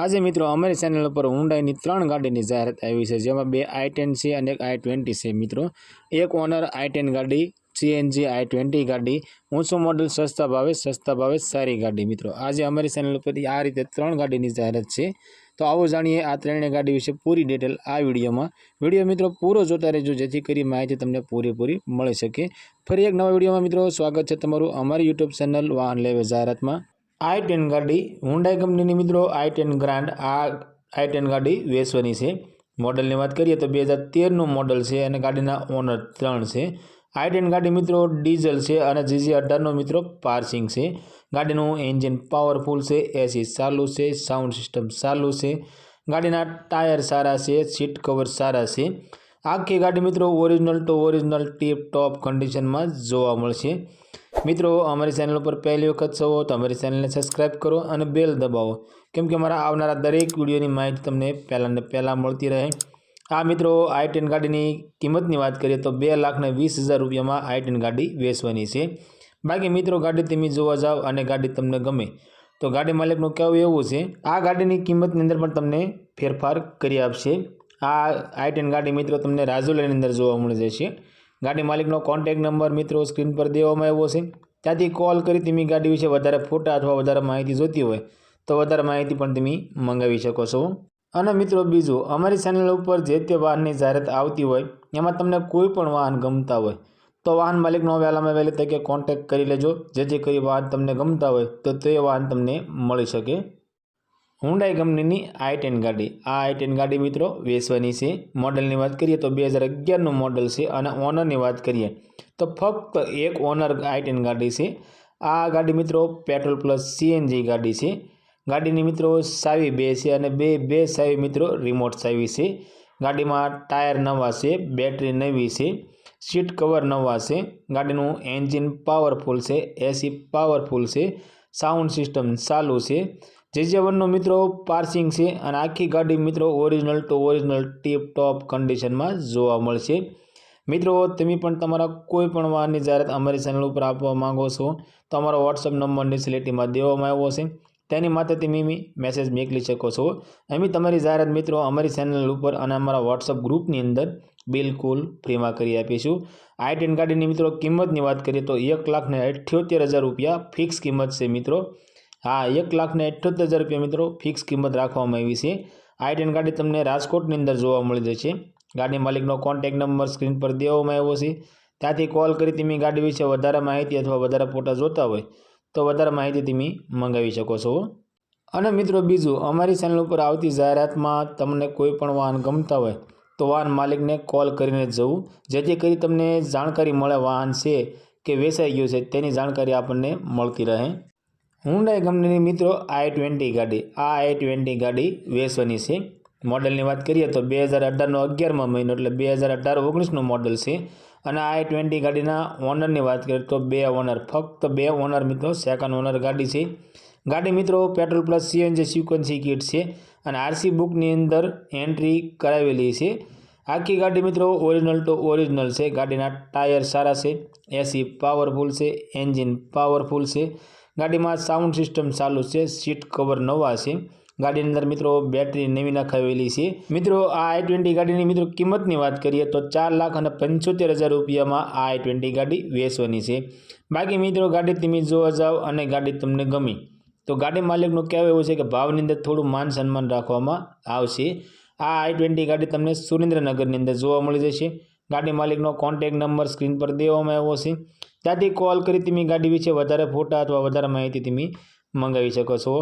આજે મિત્રો અમારી ચેનલ ઉપર હુંડાઈની ત્રણ ગાડીની જાહેરાત આવી છે, જેમાં બે આઈ ટેન છે અને એક આઈ ટ્વેન્ટી છે મિત્રો. એક ઓનર આઈ ટેન ગાડી સીએનજી આઈ ટ્વેન્ટી ગાડી, ઊંચું મોડલ સસ્તા ભાવે સસ્તા ભાવે સારી ગાડી મિત્રો. આજે અમારી ચેનલ ઉપરથી આ રીતે ત્રણ ગાડીની જાહેરાત છે. તો આવો જાણીએ આ ત્રણેય ગાડી વિશે પૂરી ડિટેલ આ વિડીયોમાં. વીડિયો મિત્રો પૂરો જોતા રહેજો, જેથી કરી માહિતી તમને પૂરેપૂરી મળી શકે. ફરી એક નવા વિડીયોમાં મિત્રો સ્વાગત છે તમારું અમારી યુટ્યુબ ચેનલ વાહન લેવે જાહેરાતમાં. આઈ ટેન ગાડી હુન્ડાઈ કંપનીની મિત્રો આઈ ટેન ગ્રાન્ડ, આ આઈ ટેન ગાડી વેચવાની છે. મોડલની વાત કરીએ તો બે હજાર તેરનું મોડલ છે અને ગાડીના ઓનર ત્રણ છે. આઈ ટેન ગાડી મિત્રો ડીઝલ છે અને જીજી અઢારનો મિત્રો પાર્સિંગ છે. ગાડીનું એન્જિન પાવરફુલ છે, એસી ચાલુ છે, સાઉન્ડ સિસ્ટમ ચાલુ છે. ગાડીના ટાયર સારા છે, સીટ કવર સારા છે. આખી ગાડી મિત્રો original to original tip top કન્ડિશનમાં જોવા મળશે. મિત્રો, અમારી ચેનલ ઉપર પહેલી વખત છો તો અમારી ચેનલને સબસ્ક્રાઈબ કરો અને બેલ દબાવો. કેમ કે અમારા આવનારા દરેક વિડીયોની માહિતી તમને પહેલાં ને પહેલાં મળતી રહે. આ મિત્રો આઈ ટેન ગાડીની કિંમતની વાત કરીએ તો બે લાખને વીસ હજાર રૂપિયામાં આઈ ટેન ગાડી વેચવાની છે. બાકી મિત્રો, ગાડી તમે જોવા જાઓ અને ગાડી તમને ગમે, તો ગાડી માલિકનું કહેવું એવું છે, આ ગાડીની કિંમતની અંદર પણ તમને ફેરફાર કરી આપશે. આ આઈ ટેન ગાડી મિત્રો તમને રાજુલાની અંદર જોવા મળી જશે. ગાડી માલિકનો કોન્ટેક્ટ નંબર મિત્રો સ્ક્રીન પર દેવામાં આવ્યો છે. ત્યાંથી કોલ કરી તમે ગાડી વિશે વધારે ફોટા અથવા વધારે માહિતી જોતી હોય તો વધારે માહિતી પણ તમે મંગાવી શકો છો. અને મિત્રો બીજું, અમારી ચેનલ ઉપર જે તે વાહનની જાહેરાત આવતી હોય, એમાં તમને કોઈ પણ વાહન ગમતા હોય, તો વાહન માલિકનો વહેલામાં વહેલી તકે કોન્ટેક્ટ કરી લેજો. જેથી કરી વાહન તમને ગમતા હોય, તો તે વાહન તમને મળી શકે. હુન્ડાઈ કંપનીની આઈ ટેન ગાડી. આ આઈ ટેન ગાડી મિત્રો વેચવાની છે. મોડલની વાત કરીએ તો બે હજાર અગિયારનું મોડલ છે અને ઓનરની વાત કરીએ તો ફક્ત એક ઓનર આઈ ટેન ગાડી છે. આ ગાડી મિત્રો પેટ્રોલ પ્લસ સીએનજી ગાડી છે. ગાડીની મિત્રો સાવી બે છે અને બે બે સાવી મિત્રો રિમોટ સાવી છે. ગાડીમાં ટાયર નવા છે બેટરી નવી છે સીટ કવર નવા છે. ગાડીનું એન્જિન પાવરફુલ છે એસી પાવરફુલ છે. સાઉન્ડ સિસ્ટમ ચાલુ છે. જે મિત્રો પાર્સિંગ છે અને આખી ગાડી મિત્રો original to original tip top કન્ડિશનમાં જોવા મળશે. મિત્રો, તમે પણ તમારા કોઈ પણ વાહનની જાહેરાત અમારી ચેનલ ઉપર આપવા માંગો છો, તો અમારો વોટ્સઅપ નંબર નીચેલીટીમાં દેવામાં આવ્યો છે. તેની માટે તમે મેસેજ મોકલી શકો છો. અમે તમારી જાહેરાત મિત્રો અમારી ચેનલ ઉપર અને અમારા વોટ્સઅપ ગ્રુપની અંદર બિલકુલ ફ્રીમાં કરી આપીશું. આઈ ટેન ગાડીની મિત્રો, કિંમતની વાત કરીએ તો એક લાખને અઠ્યોતેર હજાર રૂપિયા ફિક્સ કિંમત છે મિત્રો. હા, એક લાખને અઠ્યોતેર હજાર રૂપિયા મિત્રો ફિક્સ કિંમત રાખવામાં આવી છે. આ ટેન ગાડી તમને રાજકોટની અંદર જોવા મળી જશે. ગાડી માલિકનો કોન્ટેક નંબર સ્ક્રીન પર દેવામાં આવ્યો છે. ત્યાંથી કોલ કરી તમે ગાડી વિશે વધારે માહિતી અથવા વધારે ફોટા જોતા હોય, તો વધારે માહિતી તમે મંગાવી શકો છો. અને મિત્રો, બીજું, અમારી ચેનલ ઉપર આવતી જાહેરાતમાં તમને કોઈ પણ વાહન ગમતા હોય તો વાહન માલિકને કોલ કરીને જવું. જેથી કરી તમને જાણકારી મળે વાહન છે કે વેચાઈ ગયું છે, તેની જાણકારી આપણને મળતી રહે. હુન્ડાઈ કંપનીની મિત્રો આઈ ટ્વેન્ટી ગાડી. આ આઈ ટ્વેન્ટી ગાડી વેચવાની છે. મોડલની વાત કરીએ તો બે હજાર અઢારનો અગિયારમાં મહિનો એટલે બે હજાર અઢાર ઓગણીસનું મોડલ છે. અને આઈ ટ્વેન્ટી ગાડીના ઓનરની વાત કરીએ તો બે ઓનર, ફક્ત બે ઓનર મિત્રો, સેકન્ડ ઓનર ગાડી છે. ગાડી મિત્રો, petrol plus CNG sequential kit છે અને આરસી બુકની અંદર એન્ટ્રી કરાવેલી છે. આખી ગાડી મિત્રો ઓરિજિનલ ટુ ઓરિજિનલ છે. ગાડીના ટાયર સારા છે, એસી પાવરફુલ છે, એન્જિન પાવરફુલ છે. ગાડીમાં સાઉન્ડ સિસ્ટમ ચાલુ છે, સીટ કવર નવા છે. ગાડીની અંદર મિત્રો બેટરી નવી નાખાવેલી છે. મિત્રો, આ આઈ ટ્વેન્ટી ગાડીની મિત્રો કિંમતની વાત કરીએ તો ચાર લાખ અને પંચોતેર હજાર રૂપિયામાં આ આઈ ટ્વેન્ટી ગાડી વેચવાની છે. બાકી મિત્રો, ગાડી તમે જોવા જાઓ અને ગાડી તમને ગમી. તો ગાડી માલિકનું કહેવું એવું છે કે ભાવની અંદર થોડું માન સન્માન રાખવામાં આવશે. આ આઈ ટ્વેન્ટી ગાડી તમને સુરેન્દ્રનગરની અંદર જોવા મળી જશે. ગાડી માલિકનો કોન્ટેક નંબર સ્ક્રીન પર દેવામાં આવ્યો છે. ત્યાંથી કોલ કરી તમે ગાડી વિશે વધારે ફોટા અથવા વધારે માહિતી તમે મંગાવી શકો છો.